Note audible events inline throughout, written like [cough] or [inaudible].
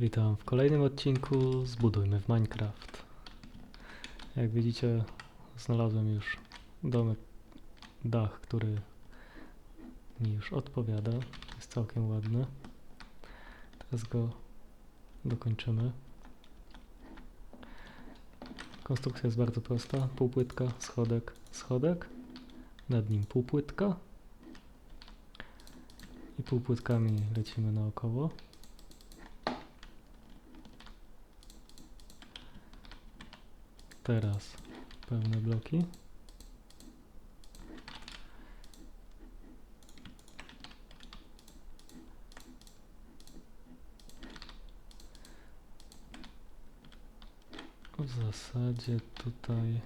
Witam w kolejnym odcinku Zbudujmy w Minecraft. Jak widzicie, znalazłem już domek, dach, który mi już odpowiada. Jest całkiem ładny. Teraz go dokończymy. Konstrukcja jest bardzo prosta. Półpłytka, schodek, schodek. Nad nim półpłytka. I półpłytkami lecimy naokoło. Teraz pełne bloki. W zasadzie tutaj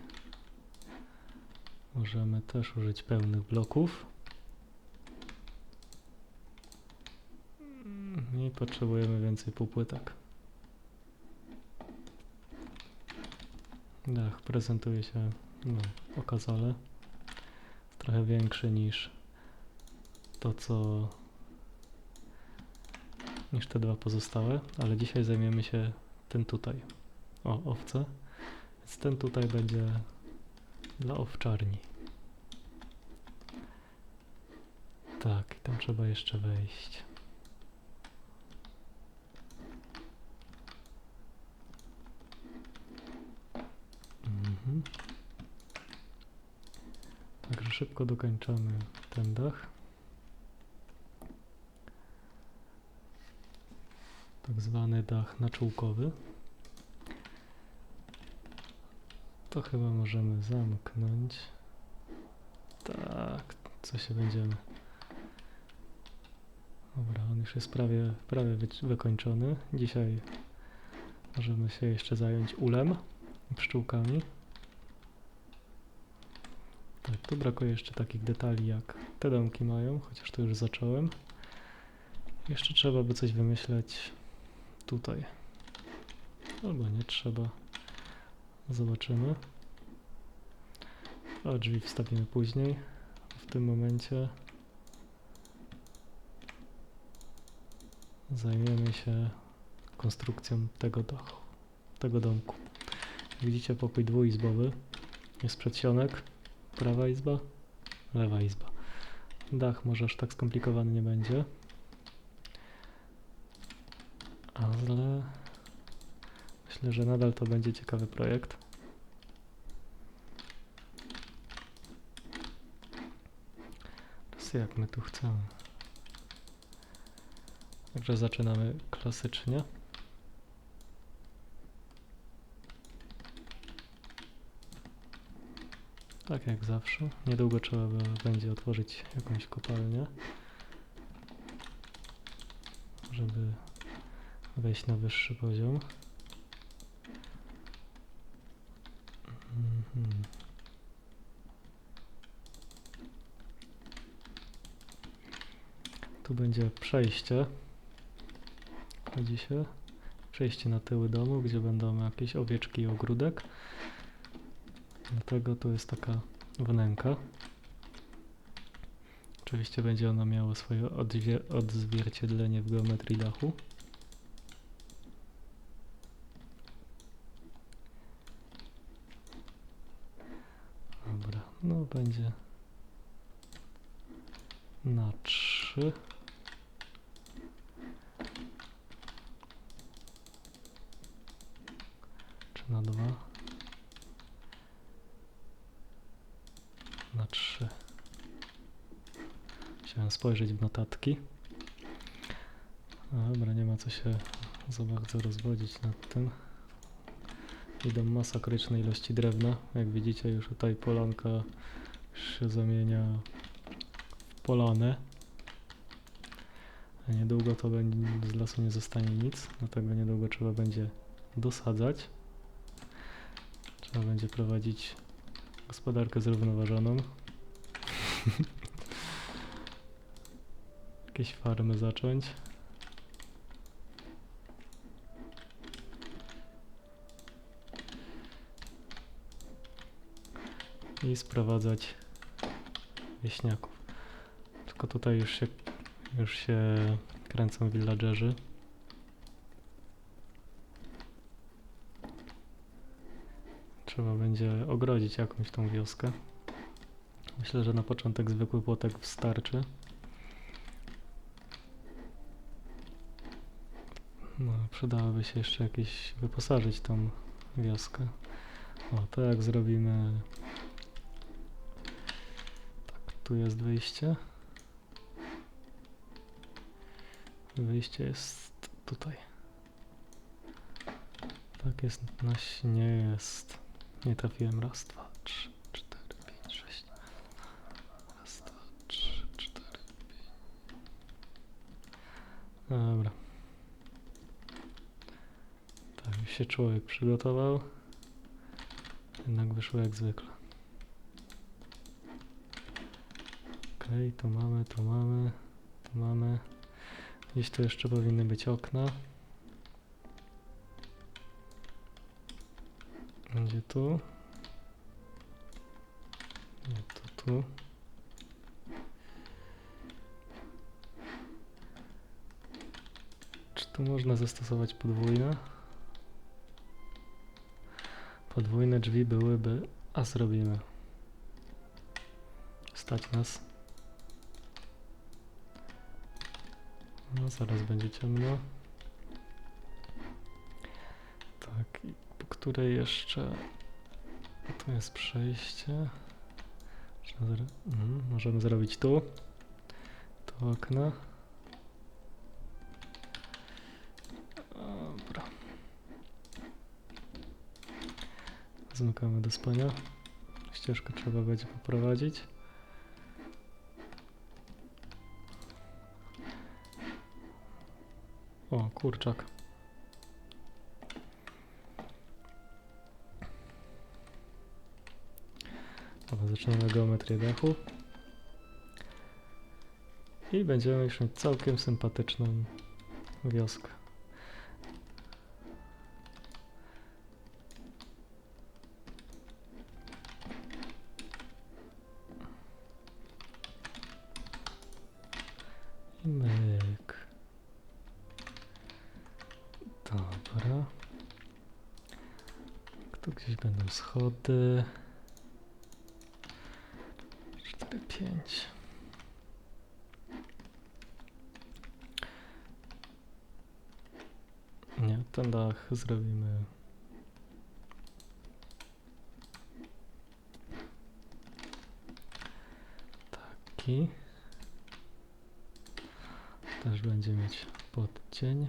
możemy też użyć pełnych bloków. I potrzebujemy więcej półpłytek. Dach prezentuje się no, okazale. Trochę większy niż to, co niż te dwa pozostałe, ale dzisiaj zajmiemy się tym tutaj. O, owce. Więc ten tutaj będzie dla owczarni. Tak, i tam trzeba jeszcze wejść. Mhm. Także szybko dokończamy ten dach. Tak zwany dach naczółkowy. To chyba możemy zamknąć. Tak, co się będziemy. Dobra, on już jest prawie, prawie wy, wykończony. Dzisiaj możemy się jeszcze zająć ulem pszczółkami. Tak, tu brakuje jeszcze takich detali jak te domki mają, chociaż to już zacząłem. Jeszcze trzeba by coś wymyśleć tutaj. Albo nie trzeba. Zobaczymy. A drzwi wstawimy później. W tym momencie zajmiemy się konstrukcją tego dachu, tego domku. Widzicie pokój dwuizbowy. Jest przedsionek. Prawa izba, lewa izba. Dach może aż tak skomplikowany nie będzie. Ale myślę, że nadal to będzie ciekawy projekt. Teraz jak my tu chcemy. Także zaczynamy klasycznie. Tak jak zawsze. Niedługo trzeba będzie otworzyć jakąś kopalnię, żeby wejść na wyższy poziom. Mhm. Tu będzie przejście. Chodzi się. Przejście na tyły domu, gdzie będą jakieś owieczki i ogródek. Dlatego tu jest taka wnęka. Oczywiście będzie ona miała swoje odzwierciedlenie w geometrii dachu. Dobra, no będzie na 3. Czy na 2? Spojrzeć w notatki. Dobra, nie ma co się za bardzo rozwodzić nad tym. Idą masakryczne ilości drewna. Jak widzicie już tutaj polanka się zamienia w polanę. Niedługo to z lasu nie zostanie nic, dlatego niedługo trzeba będzie dosadzać. Trzeba będzie prowadzić gospodarkę zrównoważoną. [laughs] jakieś farmy zacząć. I sprowadzać wieśniaków. Tylko tutaj już się, już się kręcą villagerzy. Trzeba będzie ogrodzić jakąś tą wioskę. Myślę, że na początek zwykły płotek wystarczy. No, przydałoby się jeszcze jakieś wyposażyć tą wioskę. O, to jak zrobimy... Tak, tu jest wyjście. Wyjście jest tutaj. Tak jest, naś nie jest. Nie trafiłem raz, dwa, trzy, cztery, pięć, sześć. Raz, dwa, trzy, cztery, pięć. Dobra. Tak, już się człowiek przygotował. Jednak wyszło jak zwykle. Okej, tu mamy, tu mamy, tu mamy. Gdzieś tu jeszcze powinny być okna. Będzie tu. Nie, to tu. Czy tu można zastosować podwójne? Podwójne drzwi byłyby, a zrobimy. Stać nas. No, zaraz będzie ciemno. Tak, po której jeszcze... Tu jest przejście. Mhm, możemy zrobić tu. Tu okna. Zamykamy do spania. Ścieżkę trzeba będzie poprowadzić. O, kurczak. Dobra, zaczynamy geometrię dachu. I będziemy już mieć całkiem sympatyczną wioskę. Tu gdzieś będą schody. 4, 5. Nie, ten dach zrobimy. Taki. Też będzie mieć podcień.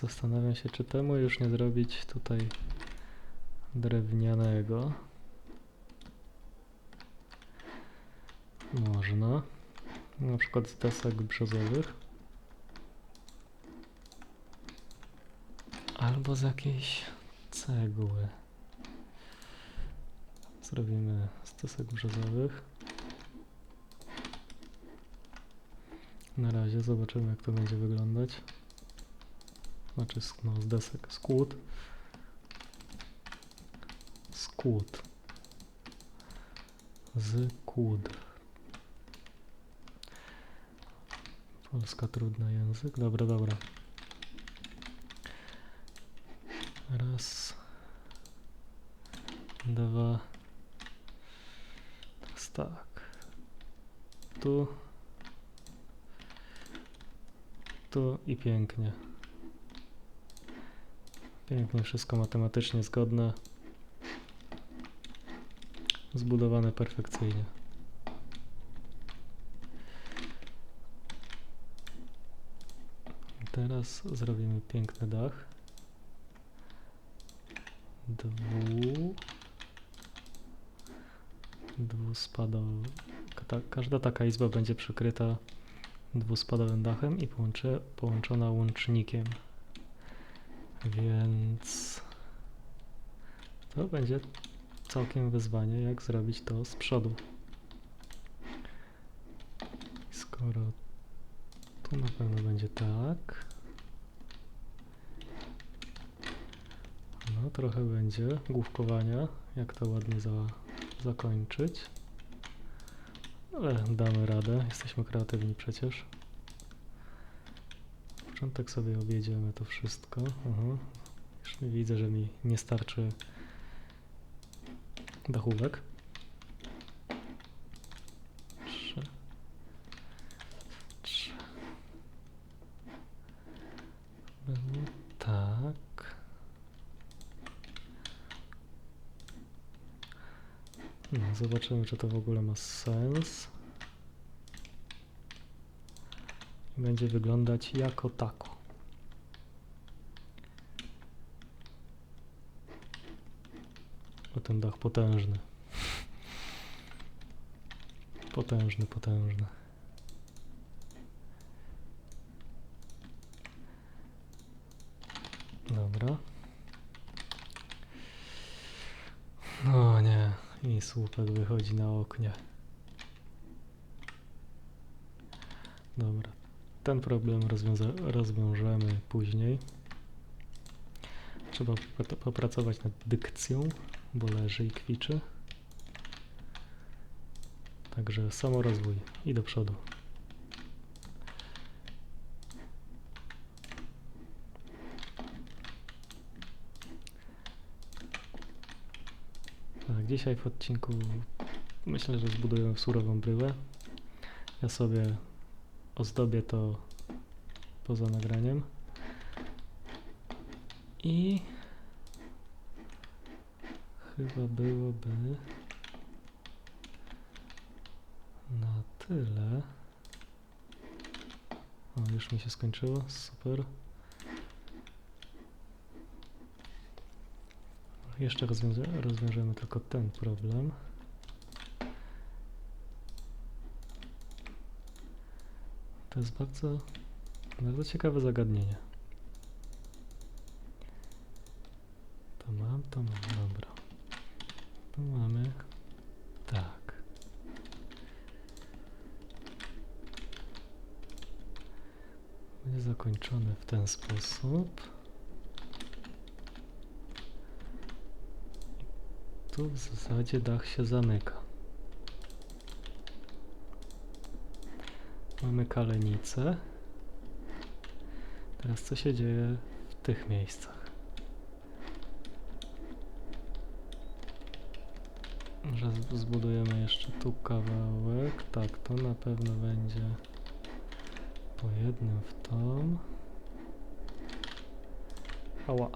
Zastanawiam się, czy temu już nie zrobić tutaj drewnianego. Można. Na przykład z desek brzozowych. Albo z jakiejś cegły. Zrobimy z desek brzozowych. Na razie zobaczymy jak to będzie wyglądać. Znaczy no, z desek skłód. Skłód. Z kłód. Polska trudny język. Dobra, dobra. Raz. Dwa. Teraz tak. Tu. Tu i pięknie. Pięknie, wszystko matematycznie zgodne. Zbudowane perfekcyjnie. Teraz zrobimy piękny dach. Dwu... Dwuspadowy. Ka- Każda taka izba będzie przykryta dwuspadowym dachem i połączy, połączona łącznikiem. Więc to będzie całkiem wyzwanie, jak zrobić to z przodu. Skoro tu na pewno będzie tak. No, trochę będzie główkowania, jak to ładnie za, zakończyć. Ale damy radę, jesteśmy kreatywni przecież. Początek sobie objedziemy to wszystko. Aha. widzę, że mi nie starczy dachówek. Trzy. Trzy. Tak. No, zobaczymy, czy to w ogóle ma sens. I będzie wyglądać jako tako. O ten dach potężny. Potężny, potężny. Dobra. No nie, i słupek wychodzi na oknie. Dobra, ten problem rozwiążemy później. Trzeba popra- popracować nad dykcją, bo leży i kwiczy. Także samorozwój i do przodu. Tak, dzisiaj w odcinku myślę, że zbudujemy surową bryłę. Ja sobie ozdobię to poza nagraniem. I chyba byłoby na tyle. O, już mi się skończyło, super. Jeszcze rozwiąże, rozwiążemy tylko ten problem. To jest bardzo, bardzo ciekawe zagadnienie. To mam, to mam, dobra. Tu mamy tak. Będzie zakończone w ten sposób. Tu w zasadzie dach się zamyka. Mamy kalenicę. Teraz co się dzieje w tych miejscach? Może zbudujemy jeszcze tu kawałek. Tak, to na pewno będzie po jednym w tą. Ała.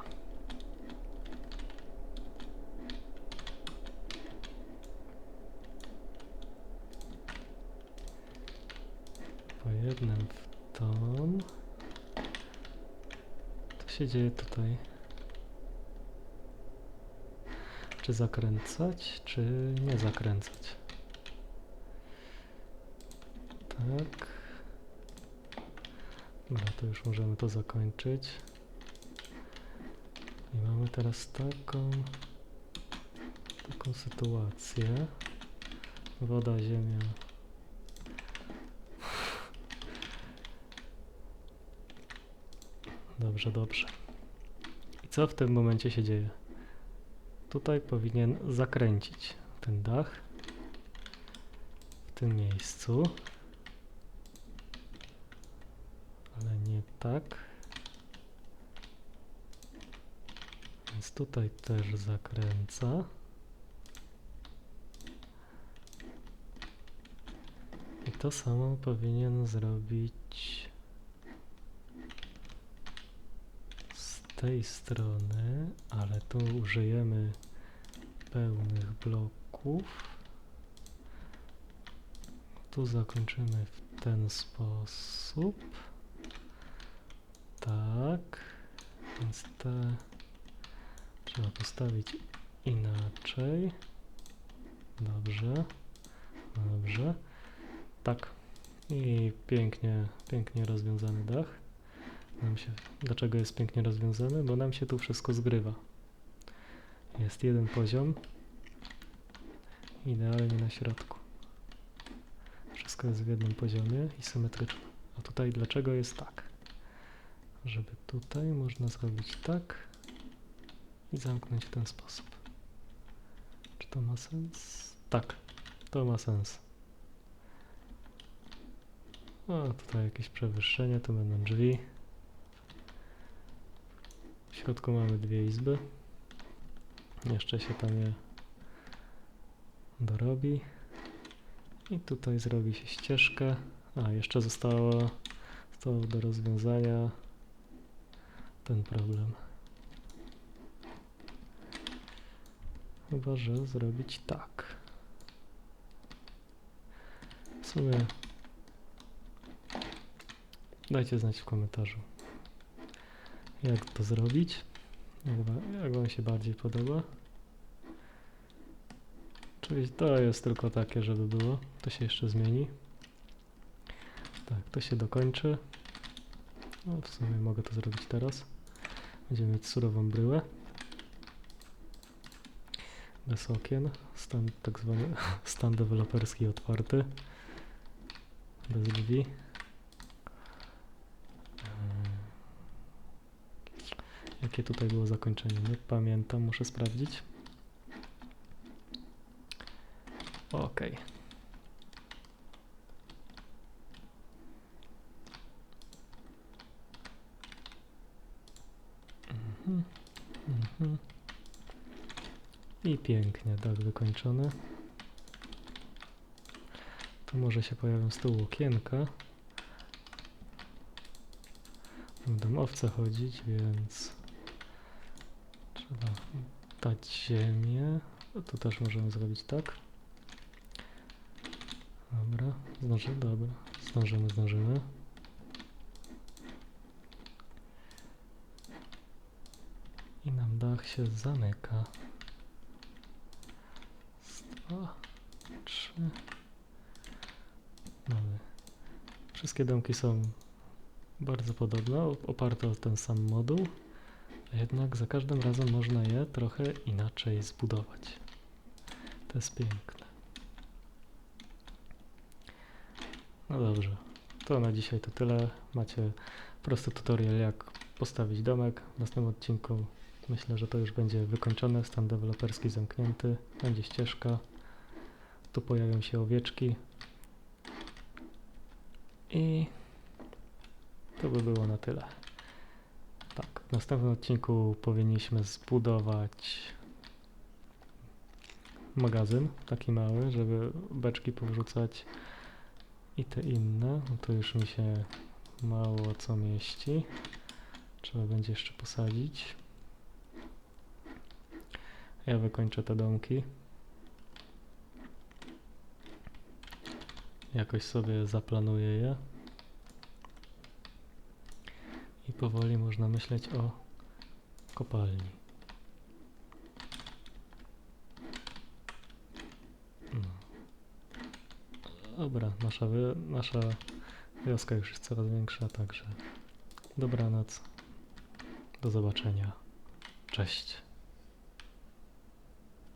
Po jednym w tą. Co się dzieje tutaj? Czy zakręcać, czy nie zakręcać? Tak. Dobra, to już możemy to zakończyć. I mamy teraz taką, taką sytuację. Woda, ziemia. Dobrze, dobrze. I co w tym momencie się dzieje? Tutaj powinien zakręcić ten dach w tym miejscu. Ale nie tak. Więc tutaj też zakręca. I to samo powinien zrobić z tej strony, ale tu użyjemy pełnych bloków. Tu zakończymy w ten sposób. Tak. Więc te trzeba postawić inaczej. Dobrze. Dobrze. Tak. I pięknie, pięknie rozwiązany dach. Nam się, dlaczego jest pięknie rozwiązany? Bo nam się tu wszystko zgrywa. Jest jeden poziom. Idealnie na środku. Wszystko jest w jednym poziomie i symetryczne. A tutaj dlaczego jest tak? Żeby tutaj można zrobić tak i zamknąć w ten sposób. Czy to ma sens? Tak, to ma sens. O, tutaj jakieś przewyższenie, tu będą drzwi. Środku mamy dwie izby. Jeszcze się tam je dorobi. I tutaj zrobi się ścieżkę. A, jeszcze zostało, zostało do rozwiązania ten problem. Chyba, że zrobić tak. W sumie dajcie znać w komentarzu, jak to zrobić. Jak, jak Wam się bardziej podoba. Czyli to jest tylko takie, żeby było. To się jeszcze zmieni. Tak, to się dokończy. No, w sumie mogę to zrobić teraz. Będziemy mieć surową bryłę. Bez okien. Stan tak zwany [laughs] stan deweloperski otwarty. Bez drzwi. Jakie tutaj było zakończenie? Nie pamiętam, muszę sprawdzić. Okej. Mhm, mhm. I pięknie, tak wykończone. Tu może się pojawią z tyłu okienka. Będą owce chodzić, więc trzeba dać ziemię. Tu też możemy zrobić tak. Dobra, zdążymy, dobra, zdążymy, zdążymy. I nam dach się zamyka. Dwa, trzy. Mamy. Wszystkie domki są bardzo podobne, oparte o ten sam moduł, jednak za każdym razem można je trochę inaczej zbudować. To jest piękne. No dobrze, to na dzisiaj to tyle. Macie prosty tutorial jak postawić domek. W następnym odcinku myślę, że to już będzie wykończone, stan deweloperski zamknięty, będzie ścieżka, tu pojawią się owieczki i to by było na tyle. Tak, w następnym odcinku powinniśmy zbudować magazyn, taki mały, żeby beczki powrzucać i te inne. No to już mi się mało co mieści. Trzeba będzie jeszcze posadzić. Ja wykończę te domki. Jakoś sobie zaplanuję je. I powoli można myśleć o kopalni. No. Dobra, nasza, wy, nasza wioska już jest coraz większa, także dobranoc. Do zobaczenia. Cześć.